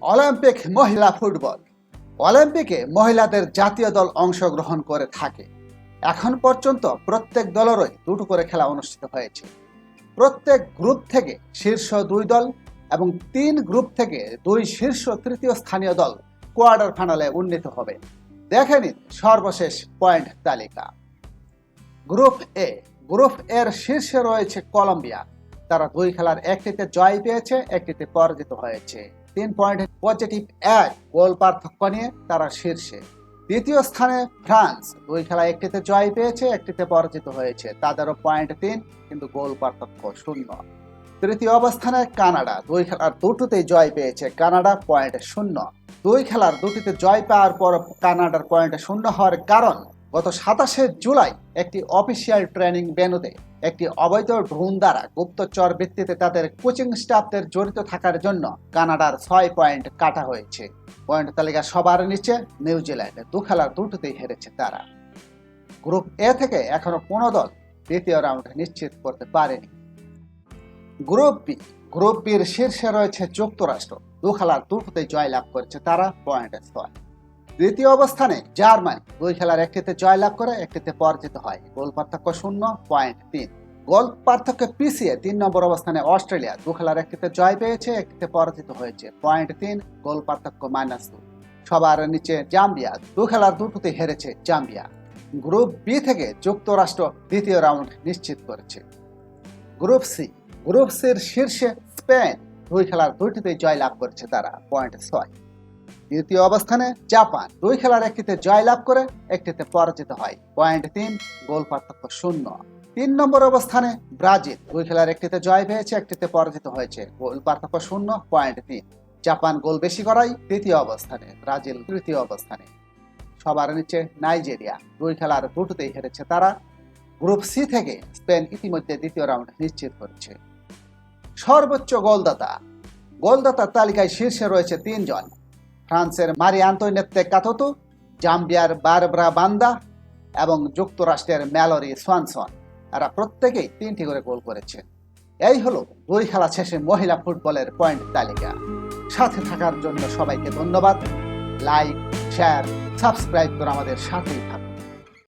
Olympic মহিলা football. অলিম্পিকে মহিলাদের জাতীয় দল অংশগ্রহণ করে থাকে। এখন পর্যন্ত প্রত্যেক দলেরই দুটো করে খেলা অনুষ্ঠিত হয়েছে। প্রত্যেক গ্রুপ থেকে শীর্ষ দুই দল এবং তিন গ্রুপ থেকে দুই শীর্ষ তৃতীয় স্থানীয় দল কোয়ার্টার ফাইনালে উন্নীত হবে। দেখে নিন সর্বশেষ পয়েন্ট তালিকা। গ্রুপ এ, গ্রুপ এর শীর্ষে রয়েছে কলম্বিয়া। তারা দুই খেলার একটিতে জয় পেয়েছে, একটিতে পরাজিত হয়েছে। তিন পয়েন্ট পজিটিভ এক গোল পার্থক্য নিয়ে তারা শীর্ষে। দ্বিতীয় স্থানে ফ্রান্স দুই খেলা একটিতে জয় পেয়েছে, একটিতে পরাজিত হয়েছে। তাদেরও পয়েন্ট তিন, কিন্তু গোল পার্থক্য শূন্য। তৃতীয় অবস্থানে কানাডা দুই খেলার দুটোতেই জয় পেয়েছে, কানাডা পয়েন্ট শূন্য। দুই খেলার দুটিতে জয় পাওয়ার পর কানাডার পয়েন্ট শূন্য হওয়ার কারণ গত সাতাশে জুলাই একটি অফিসিয়াল ট্রেনিং ভেন্যুতে একটি অবৈধ ড্রোন দ্বারা গুপ্তচর ভিত্তিতে তাদের কোচিং স্টাফদের জড়িত থাকার জন্য কানাডার ছয় পয়েন্ট কাটা হয়েছে। পয়েন্ট তালিকা সবার নিচে নিউজিল্যান্ড দু খেলার দুটোতেই হেরেছে তারা। গ্রুপ এ থেকে এখনও কোনো দল দ্বিতীয় রাউন্ড নিশ্চিত করতে পারেনি। গ্রুপ বি, গ্রুপ বির শীর্ষে রয়েছে যুক্তরাষ্ট্র। দু খেলার দুটোতেই জয়লাভ করেছে তারা পয়েন্ট ছয়। দ্বিতীয় অবস্থানে জার্মানি দুই খেলার একটিতে জয়লাভ করে, একটিতে পরাজিত হয়। গোল পার্থক্য শূন্য, পয়েন্ট তিন। গোল পার্থক্য পিছিয়ে তিন নম্বর অবস্থানে অস্ট্রেলিয়া দু খেলার একটিতে জয় পেয়েছে, একটিতে পরাজিত হয়েছে। পয়েন্ট তিন, গোল পার্থক্য মাইনাস টু সবার নিচে জাম্বিয়া, দু খেলার দুটোতে হেরেছে জাম্বিয়া। গ্রুপ বি থেকে যুক্তরাষ্ট্র দ্বিতীয় রাউন্ড নিশ্চিত করেছে। গ্রুপ সি গ্রুপ সির শীর্ষে স্পেন দুই খেলার দুইটিতেই জয় লাভ করেছে তারা পয়েন্ট ছয়। দ্বিতীয় অবস্থানে জাপান দুই খেলার একটিতে জয় লাভ করে, একটিতে পরাজিত হয় পয়েন্ট তিন, গোল পার্থক্য শূন্য। তিন নম্বর অবস্থানে ব্রাজিল। দুই খেলার একটিতে জয় পেয়েছে, একটিতে পরাজিত হয়েছে। গোল পার্থক্য শূন্য পয়েন্ট তিন। জাপান গোল বেশি করাই তৃতীয় অবস্থানে, ব্রাজিল তৃতীয় অবস্থানে। সবার নিচে নাইজেরিয়া। দুই খেলার দুটোতেই হেরেছে তারা। গ্রুপ সি থেকে স্পেন ইতিমধ্যে দ্বিতীয় রাউন্ড নিশ্চিত করেছে। সর্বোচ্চ গোলদাতা। গোলদাতার তালিকায় শীর্ষে রয়েছে তিনজন। ফ্রান্সের মারি আন্তোনেত্তে কাততু, জাম্বিয়ার বারব্রা বান্দা এবং যুক্তরাষ্ট্রের ম্যালোরি সোয়ানসন। এরা প্রত্যেকেই তিনটি করে গোল করেছে। এই হলো দুই খেলা শেষে মহিলা ফুটবলের পয়েন্ট তালিকা। সাথে থাকার জন্য সবাইকে ধন্যবাদ। লাইক, শেয়ার, সাবস্ক্রাইব করে আমাদের সাথেই থাকুন।